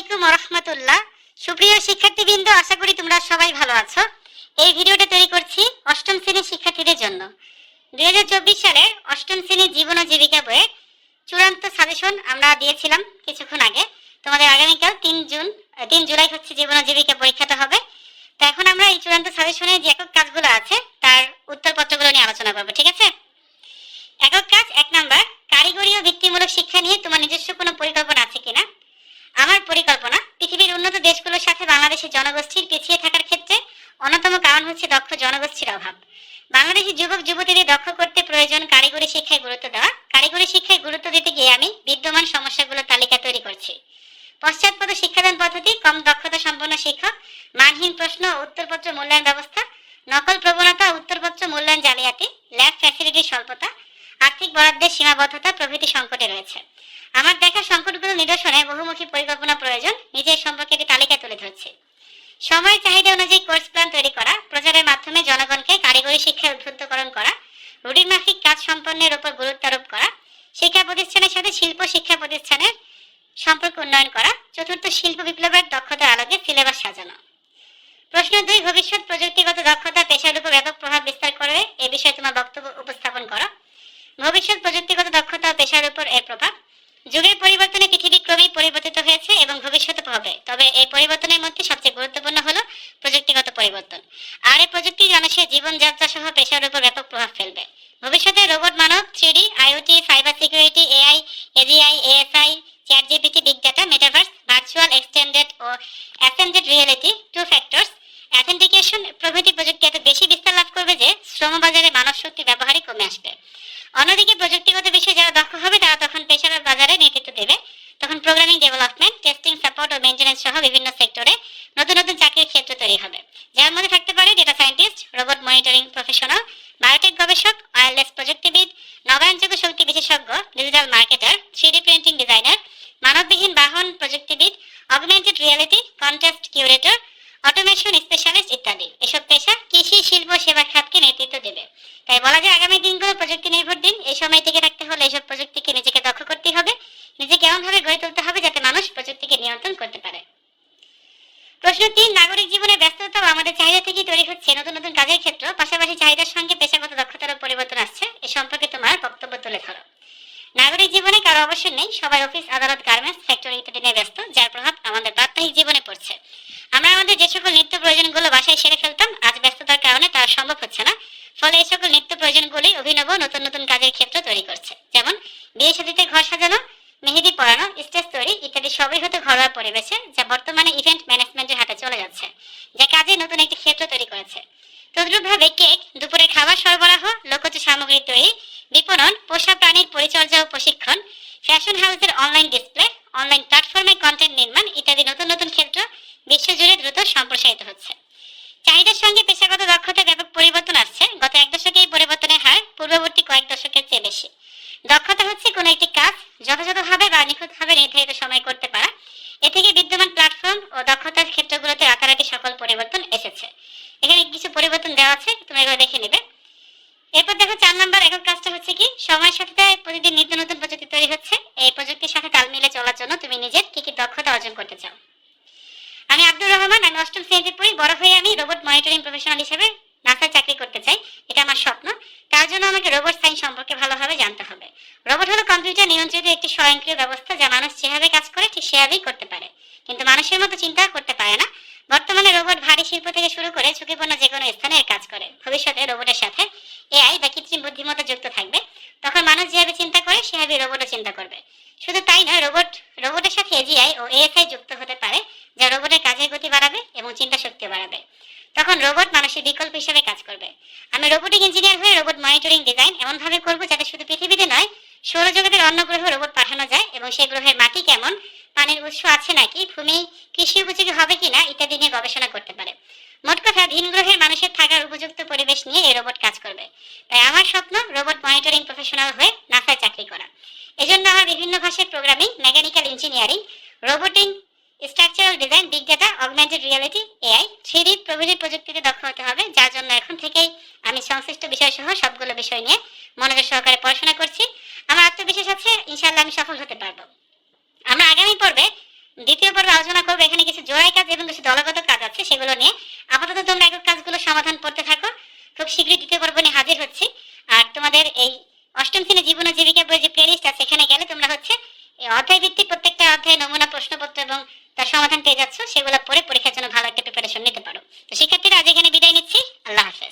আলাইকুম রহমতুল্লাহ সুপ্রিয় শিক্ষার্থীবৃন্দ, আশা করি তোমরা সবাই ভালো আছো। এই ভিডিওটা তৈরি করছি অষ্টম শ্রেণির শিক্ষার্থীদের জন্য। দুই সালে অষ্টম শ্রেণির জীবন ও জীবিকা বইয়ে চূড়ান্ত সাজেশন আমরা দিয়েছিলাম কিছুক্ষণ আগে। তোমাদের আগামীকাল তিন জুন তিন জুলাই হচ্ছে জীবন ও জীবিকা পরীক্ষাটা হবে। তো এখন আমরা এই চূড়ান্ত সাজেশনে যে একক কাজগুলো আছে, তার উত্তরপত্রগুলো নিয়ে আলোচনা করব, ঠিক আছে? একক কাজ এক নাম্বার, কারিগরি ও বৃত্তিমূলক শিক্ষা নিয়ে তোমার নিজস্ব কোনো পরিকল্পনা আছে কিনা আমার পরিকল্পনা পৃথিবীর উন্নত দেশগুলোর সাথে বাংলাদেশের জনগোষ্ঠীর পিছিয়ে থাকার ক্ষেত্রে অন্যতম কারণ হচ্ছে দক্ষ জনগোষ্ঠীর অভাব। বাংলাদেশের যুবক, যুবতীদের দক্ষ করতে প্রয়োজন কারিগরি শিক্ষায় গুরুত্ব দেওয়া। কারিগরি শিক্ষায় গুরুত্ব দিতে গিয়ে আমি বিদ্যমান সমস্যাগুলোর তালিকা তৈরি করছি। পশ্চাৎপদ শিক্ষাদান পদ্ধতি, কম দক্ষতা সম্পন্ন শিক্ষক, মানহীন প্রশ্ন উত্তরপত্র মূল্যায়ন ব্যবস্থা, নকল প্রবণতা উত্তরপত্র মূল্যায়ন জালিয়াতি ল্যাব ফ্যাসিলিটির স্বল্পতা, আর্থিক বরাদ্দের সীমাবদ্ধতা প্রভৃতি সংকটে রয়েছে। আমার দেখা সংকটগুলো নিরসনে বহুমুখী পরিকল্পনা প্রয়োজন, নিজের সম্পর্কে একটি তালিকা তুলে ধরছি। সময়ের চাহিদা অনুযায়ী কোর্স প্ল্যান তৈরি করা, প্রচারের মাধ্যমে জনগণকে কারিগরি শিক্ষায় উদ্বুদ্ধকরণ করা রুটিন মাফিক কাজ সম্পন্নের উপর গুরুত্ব আরোপ করা, শিক্ষা প্রতিষ্ঠানের সাথে শিল্প শিক্ষা প্রতিষ্ঠানের সম্পর্ক উন্নয়ন করা, চতুর্থ শিল্প বিপ্লবের দক্ষতার আলোকে সিলেবাস সাজানো। প্রশ্ন দুই, ভবিষ্যৎ প্রযুক্তিগত এবং ভবিষ্যতে হবে তবে এই পরিবর্তনের মধ্যে সবচেয়ে গুরুত্বপূর্ণ হলো প্রযুক্তিগত পরিবর্তন। আর এই প্রযুক্তি মানুষের জীবনযাত্রা সহ পেশার উপর ব্যাপক প্রভাব ফেলবে। ভবিষ্যতে রোবট মানব, three D, IOT cyber security, AI, AGI, ASI chat GPT big data, metaverse, virtual extended ও ascended reality, two factors authentication প্রভৃতি প্রযুক্তি এত বেশি বিস্তার লাভ করবে যে শ্রমবাজারে মানব শক্তি ব্যবহারই কমে আসবে। অন্যদিকে প্রযুক্তিগত বিষয়ে যারা দক্ষ হবে, তারা তখন পেশাদার বাজারে নেতৃত্ব দেবে। তখন প্রোগ্রামিং ডেভেলপমেন্ট টেস্টিং সাপোর্ট ও মেনটেন্যান্স সহ বিভিন্ন সেক্টরে নতুন নতুন চাকরির ক্ষেত্র তৈরি হবে। যার মধ্যে থাকতে পারে data scientist robot monitoring professional biotech গবেষক ওয়্যারলেস প্রযুক্তিবিদ, নবায়নযোগ্য শক্তি বিশেষজ্ঞ digital marketer three D printing designer মানববিহীন বাহন প্রযুক্তিবিদ augmented reality contest curator automation specialist ইত্যাদি। এসব পেশা কৃষি, শিল্প, সেবা খাতকে নেতৃত্ব দেবে। তাই বলা যায়, আগামী দিনগুলো প্রযুক্তি নির্ভর দিন। এই সময় প্রশ্ন তিন নাগরিক জীবনে ব্যস্ততা আমাদের চাহিদা থেকেই তৈরি হচ্ছে নতুন নতুন কাজের ক্ষেত্র, পাশাপাশি চাহিদার সঙ্গে পেশাগত দক্ষতারও পরিবর্তন আসছে, এ সম্পর্কে তোমার বক্তব্য তুলে ধরো। নাগরিক জীবনে কারও অবসর নেই, সবাই অফিস, আদালত, গার্মেন্টস, ফ্যাক্টরি ইত্যাদি নিয়ে ব্যস্ত, যার প্রভাব আমাদের প্রাত্যহিক জীবনে পড়ছে। আমরা আমাদের যে সকল নিত্য প্রয়োজনগুলো বাসায় সেরে ফেলতাম, আজ ব্যস্ততার কারণে তা সম্ভব হচ্ছে না, ফলে এই সকল নিত্য প্রয়োজনগুলি অভিনব নতুন নতুন কাজের ক্ষেত্র তৈরি করছে। যেমন, বিয়ে শাদিতে ঘর সাজানো, মেহেদি পড়ানো স্টেজ তৈরি ইত্যাদি সবই হতে ঘরোয়া পরিবেশে, যা বর্তমানে ইভেন্ট ম্যানেজমেন্টের হাতে চলে যাচ্ছে যা কাজে নতুন একটি ক্ষেত্র তৈরি করেছে তদ্রুপভাবে কেক দুপুরে খাবার সরবরাহ লোকজ সামগ্রী তৈরি বিপণন পোষা প্রাণীর পরিচর্যা ও প্রশিক্ষণ ফ্যাশন হাউসের অনলাইন ডিসপ্লে অনলাইন প্ল্যাটফর্মে কন্টেন্ট নির্মাণ ইত্যাদি নতুন নতুন ক্ষেত্র বিশ্বজুড়ে দ্রুত সম্প্রসারিত হচ্ছে। চাহিদার সঙ্গে পেশাগত দক্ষতার ব্যাপক পরিবর্তন আসছে। গত এক দশকে এই পরিবর্তনের হার পূর্ববর্তী কয়েক দশকের চেয়ে বেশি। দক্ষতা হচ্ছে কোনো একটি কাজ যথাযথভাবে বা নিখুঁতভাবে নির্ধারিত সময় করতে পারা। এ থেকে বিদ্যমান প্ল্যাটফর্ম ও দক্ষতার ক্ষেত্রগুলোতে রাতারাতি সকল পরিবর্তন এসেছে। এখানে কিছু পরিবর্তন দেওয়া আছে তুমি এগুলো দেখে নেবে। এরপর দেখো চার নাম্বার একক কাজটা হচ্ছে কি? সময়ের সাথে প্রতিদিন নিত্য নতুন প্রযুক্তি তৈরি হচ্ছে। এই প্রযুক্তির সাথে তাল মিলে চলার জন্য তুমি নিজের কি কি দক্ষতা অর্জন করতে চাও? আমি আব্দুর রহমান, আমি অষ্টম শ্রেণীতে পড়ি। বড় হয়ে আমি রোবট মনিটরিং প্রফেশনাল হিসেবে নাসায় চাকরি করতে চাই। এটা আমার স্বপ্ন। তার জন্য আমাকে রোবট সাইন্স সম্পর্কে ভালোভাবে জানতে হবে। রোবট হলো কম্পিউটার নিয়ন্ত্রিত একটি স্বয়ংক্রিয় ব্যবস্থা যা মানুষ যেভাবে কাজ করে ঠিক সেভাবেই করতে পারে। কিন্তু মানুষের মতো চিন্তা করতে পারে না। বর্তমানে রোবট ভারী শিল্প থেকে শুরু করে ঝুঁকিপূর্ণ যে কোনো স্থানে কাজ করে। ভবিষ্যতে রোবটের সাথে এআই বা কৃত্রিম বুদ্ধিমত্তা যুক্ত থাকবে। তখন মানুষ যেভাবে চিন্তা করে, সেভাবে রোবটও চিন্তা করবে। শুধু তাই নয় রোবট রোবটের সাথে এজিআই ও এএসআই যুক্ত হতে পারে, যা রোবটের কাজের গতি বাড়াবে এবং চিন্তা শক্তি বাড়াবে। তখন রোবট মানুষের বিকল্প হিসেবে কাজ করবে। আমি রোবোটিক ইঞ্জিনিয়ার হয়ে রোবট মনিটরিং ডিজাইন এমনভাবে করব যাতে শুধু পৃথিবীতে নয়, সৌরজগতের অন্য গ্রহে রোবট পাঠানো যায় এবং সেই গ্রহের মাটি কেমন, পানির উৎস আছে নাকি, ভূমি, কৃষি উপযোগী হবে কিনা ইত্যাদি নিয়ে করতে পারে মোট কথা ভিন গ্রহের মানুষের থাকার উপযুক্ত পরিবেশ নিয়ে এই রোবট কাজ করবে তাই আমার স্বপ্ন রোবট প্রফেশনাল হয়ে নাসায় চাকরি করা। এজন্য আমার বিভিন্ন ভাষায় programming mechanical engineering robotics structural design big data augmented reality AI three প্রভৃতি প্রযুক্তিতে দক্ষ হতে হবে, যার জন্য এখন থেকেই আমি সংশ্লিষ্ট বিষয় সহ সবগুলো বিষয় নিয়ে মনোযোগ সহকারে পড়াশোনা করছি। আমার আত্মবিশ্বাস আছে, ইনশাআল্লাহ আমি সফল হতে পারব। আমরা আগামী পর্বে দ্বিতীয় পর্বে আলোচনা করব, এখানে কিছু জোড়াই কাজ এবং কিছু দলগত কাজ আছে, সেগুলো নিয়ে। আপাতত তোমরা একক কাজগুলো সমাধান করতে থাকো। খুব শীঘ্রই দ্বিতীয় পর্ব নিয়ে হাজির হচ্ছি। আর তোমাদের এই অষ্টম শ্রেণি জীবন ও জীবিকা বই যে প্লেলিস্ট আছে, সেখানে গেলে তোমরা হচ্ছে এই অধ্যায় ভিত্তিক প্রত্যেকটা অধ্যায় নমুনা, প্রশ্নপত্র এবং তার সমাধান পেয়ে যাচ্ছ। সেগুলো পরে পরীক্ষার জন্য ভালো একটা প্রিপারেশন নিতে পারো। তো শিক্ষার্থীরা, আজ এখানে বিদায় নিচ্ছি। আল্লাহ হাফেজ।